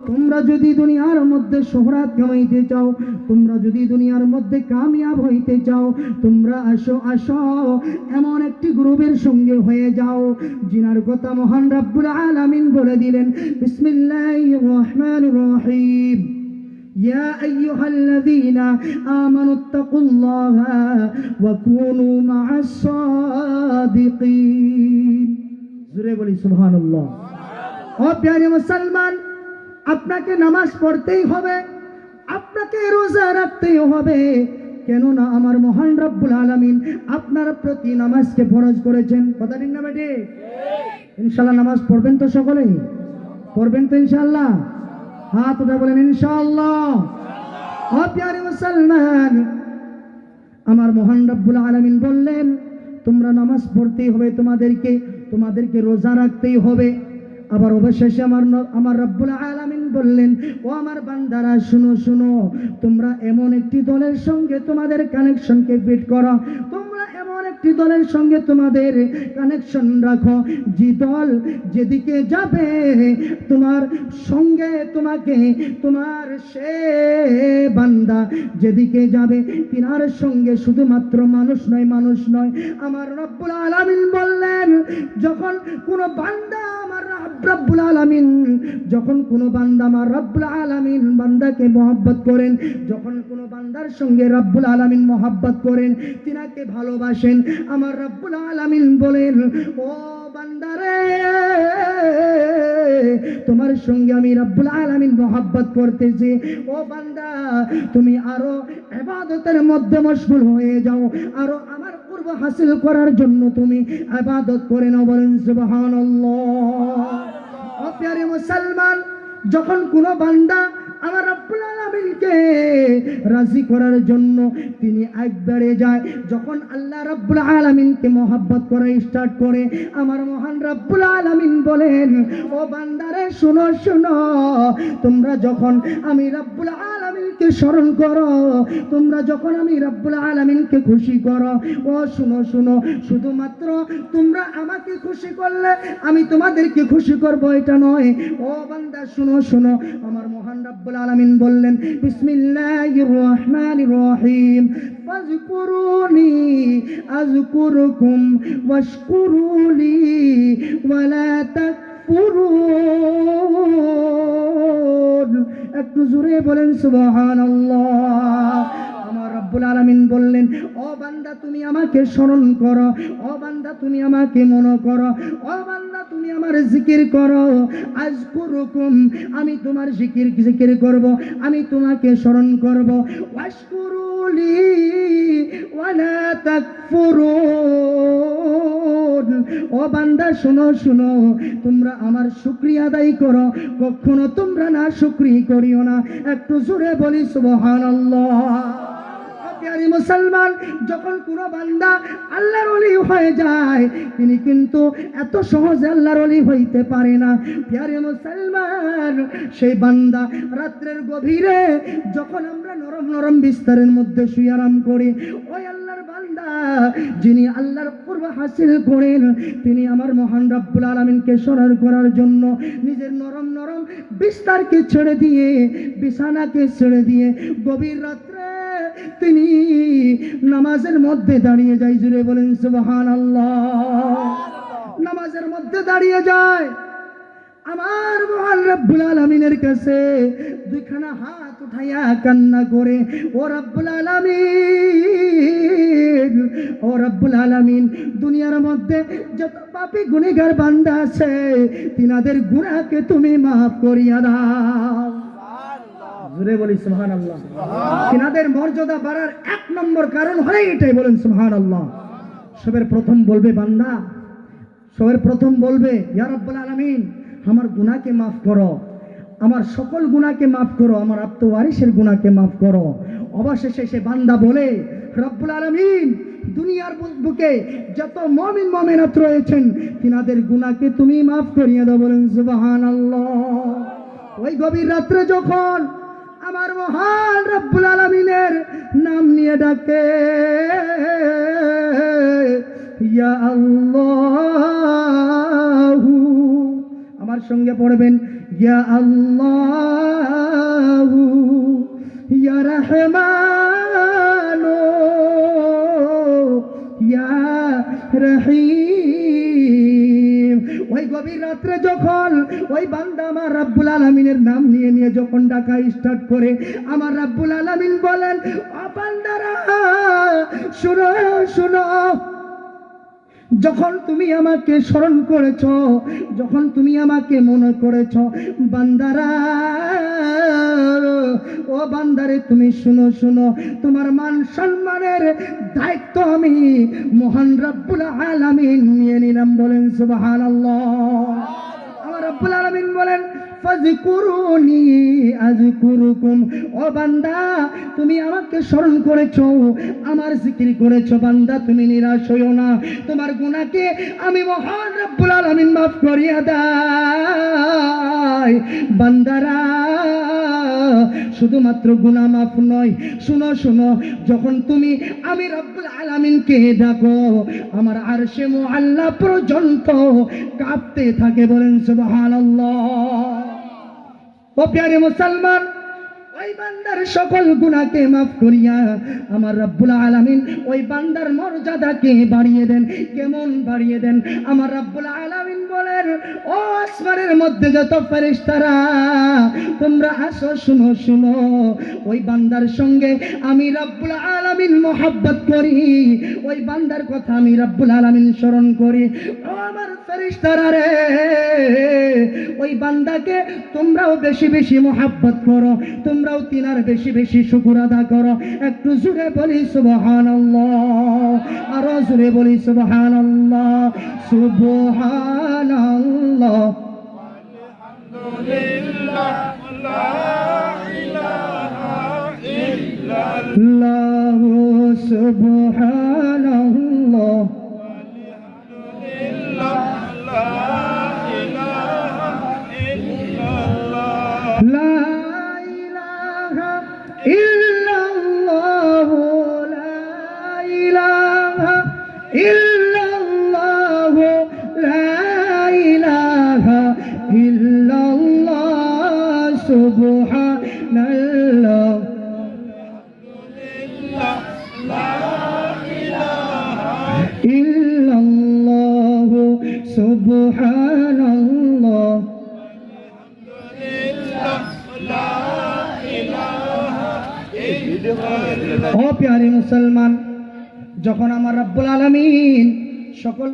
তোমরা যদি দুনিয়ার মধ্যে শোহরাত কামাইতে চাও তোমরা যদি দুনিয়ার মধ্যে কামিয়াব হইতে চাও তোমরা আসো আসো এমন একটি গ্রুপের সঙ্গে হয়ে যাও জিনার কথা মহান রাব্বুল আলামিন বলে দিলেন বিসমিল্লাহির রহমানির রহিম يا أيها الذين آمنوا اتقوا الله وكونوا مع الصادقين জোরে বলি সুবহানাল্লাহ ও প্যারে মুসলমান আপনাকে নামাজ পড়তেই হবে, আপনাকে রোজা রাখতেই হবে। কেননা আমার মহান রব্বুল আলামিন আপনার প্রতি নামাজকে ফরজ করেছেন। কথা ঠিক না বেটে। ইনশাল্লাহ নামাজ পড়বেন তো সকলেই। পড়বেন তো ইনশাল্লাহ হাত উঠে বলেন মুসলমান, আমার মহান রব্বুল আলমিন বললেন, তোমরা নামাজ পড়তেই হবে তোমাদেরকে তোমাদেরকে রোজা রাখতেই হবে। আবার অবশেষে আমার আমার রব্বুল আলামিন বললেন, ও আমার বান্দারা, শুনো শুনো, তোমরা এমন একটি দলের সঙ্গে তোমাদের কানেকশনকে ফিট করো। তোমরা এমন একটি দলের সঙ্গে তোমাদের কানেকশন রাখো। যে দল যেদিকে যাবে, তোমার সঙ্গে তোমাকে, তোমার সে বান্দা যেদিকে যাবে, তিনার সঙ্গে শুধুমাত্র মানুষ নয় মানুষ নয়। আমার রব্বুল আলামিন বললেন, যখন কোনো বান্দা আমার রব্বুল আলামিন, যখন কোনো বান্দা আমার রব্বুল আলামিন বান্দাকে মহব্বত করেন, যখন কোনো বান্দার সঙ্গে রব্বুল আলামিন মহব্বত করেন, তিনাকে ভালোবাসেন, আমার রব্বুল আলামিন বলেন, ও বান্দারে তোমার সঙ্গে আমি রব্বুল আলামিন মহব্বত করতেছি। ও বান্দা, তুমি আরও ইবাদতের মধ্যে মশগুল হয়ে যাও, আরও আমার পূর্ব হাসিল করার জন্য তুমি ইবাদত করে নাও বলেন সুবহানাল্লাহ। ও প্যারে মুসলমান যখন কোনো বান্দা আমার রব্বুল আলামিনকে রাজি করার জন্য তিনি একবারে যায় যখন আল্লাহ রব্বুল আলামিনকে মহাব্বত করা স্টার্ট করে আমার মহান রব্বুল আলামিন বলেন ও বান্দারে শুনো শুনো তোমরা যখন আমি রব্বুল আলামিনকে স্মরণ করো, তোমরা যখন আমি রব্বুল আলামিনকে খুশি করো, ও শুনো শুনো, শুধুমাত্র তোমরা আমাকে খুশি করলে আমি তোমাদেরকে খুশি করব, এটা নয়। ও বান্দা, শুনো শুনো, আমার মহান রব্বুল আলামিন বললেন, বিসমিল্লাহির রহমানির রহিম, ফাজকুরুনি আযকুরুকুম ওয়াশকুরুলি ওয়ালা তাকফুরুন। একটু জোরে বলেন বান্দা, তুমি আমাকে তুমি আমার জিকির করো। আজ আমি তোমার জিকির জিকির করব, আমি তোমাকে স্মরণ করব। ওয়াশকুরুলি ওয়ালা তাকফুরুন ও বান্দা, শোনো শোনো, তোমরা আমার শুক্রিয়া আদায় করো। কখনো তোমরা না শুক্রিয়া করিও না। একটু জোরে বলি প্যারি মুসলমান, যখন কোনো বান্দা আল্লাহর অলি হয়ে যায়, তিনি কিন্তু এত সহজে আল্লাহর অলি হইতে পারে না। প্যারে মুসলমান, সেই বান্দা রাত্রের গভীরে, যখন আমরা নরম নরম বিস্তারের মধ্যে শুয়ে আরাম করি, ওই যিনি আল্লাহর পূর্ব হাসিল করেন, তিনি আমার মহান রব্বুল আলমিনকে স্মরণ করার জন্য নিজের নরম নরম বিস্তারকে ছেড়ে দিয়ে, বিছানাকে ছেড়ে দিয়ে গভীর রাত্রে তিনি নামাজের মধ্যে দাঁড়িয়ে যায়। জুড়ে বলেন সুবহান আল্লাহ নামাজের মধ্যে দাঁড়িয়ে যায়। আমার মহান রব্বুল আলমিনের কাছে দুইখানা হাত উঠাইয়া কান্না করে ও রব্বুল আলমিন ও রব্বুল আলমিন দুনিয়ার মধ্যে যত পাপি গুণিগার বান্দা আছে তিনাদের গুণাকে তুমি মাফ করিয়া দাও। জুড়ে বলি সুহান আল্লাহ তিনাদের মর্যাদা বাড়ার এক নম্বর কারণ হয় এটাই বলেন সুহান আল্লাহ সবের প্রথম বলবে বান্দা সবের প্রথম বলবে ইয়া রব্বুল আলামিন আমার গুণাকে মাফ করো। আমার সকল গুণাকে মাফ করো। আমার আত্মওয়ারিসের গুণাকে মাফ করো। অবশেষে সে বান্দা বলে, রব্বুল আলামিন, দুনিয়ার বুকে যত মমিন, মমিনাত রয়েছেন, তিনাদের গুণাকে তুমি মাফ করিয়ে দাও। বলেন, সুবহানাল্লাহ। ওই গভীর রাত্রে যখন আমার মহান রব্বুল আলমিনের নাম নিয়ে ডাকে, ইয়া আল্লাহু সঙ্গে পড়বেন, ইয়া আল্লাহ, ইয়া রহমান, ইয়া রহিম। ওই গভীর রাত্রে যখন ওই বান্দা আমার রাব্বুল আলমিনের নাম নিয়ে নিয়ে যখন ডাকা স্টার্ট করে, আমার রাব্বুল আলমিন বলেন অপান্দারা শুনো শুনো। যখন তুমি আমাকে স্মরণ করেছ, যখন তুমি আমাকে মনে করেছ, বান্দারা, ও বান্দারে তুমি শুনো শুনো, তোমার মান সম্মানের দায়িত্ব আমি মহান রব্বুল আলামিন নিয়ে নিলাম, বলেন সুবহানাল্লাহ। রব্বুল আলামিন বলেন ফাজকুরুনি আজকুরুকুম ও বান্দা, তুমি আমাকে স্মরণ করেছ, আমার জিকির করেছ বান্দা, তুমি নিরাশ হইও না। তোমার গুনাহকে আমি মহান রব্বুল আলামিন মাফ করিয়া দাই বান্দারা শুধুমাত্র গুনা মাফ নয়, শুনো শুনো, যখন তুমি আমি রব্বুল আলামিনকে ডাকো, আমার আর সে মুআল্লা পর্যন্ত কাঁপতে থাকে বলেন সুবহানাল্লাহ। ও প্যারে মুসলমান সকল গুনাহকে মাফ করিয়া আমার রব্বুল আলামিন ওই বান্দার মর্যাদাকে বাড়িয়ে দেন। কেমন বাড়িয়ে দেন? আমার রব্বুল বলেন, ও আসমানের মধ্যে যত তোমরা আসো, শুনো শুনো। ওই বান্দার সঙ্গে আমি রব্বুল আলামিন মোহাব্বত করি। ওই বান্দার কথা আমি রব্বুল আলামিন স্মরণ করি। ও আমার ফেরেশতারা রে, ওই বান্দাকে তোমরাও বেশি বেশি মোহাব্বত করো। তোমরাও তিনার বেশি বেশি শুকুর আদা করো। একটু জুড়ে বলি সুবহান আরও জুড়ে বলি সুবহান সুবহান আল্লাহ سبحان الله ও প্যারে মুসলমান যখন আমার রব্বুল আলামিন সকল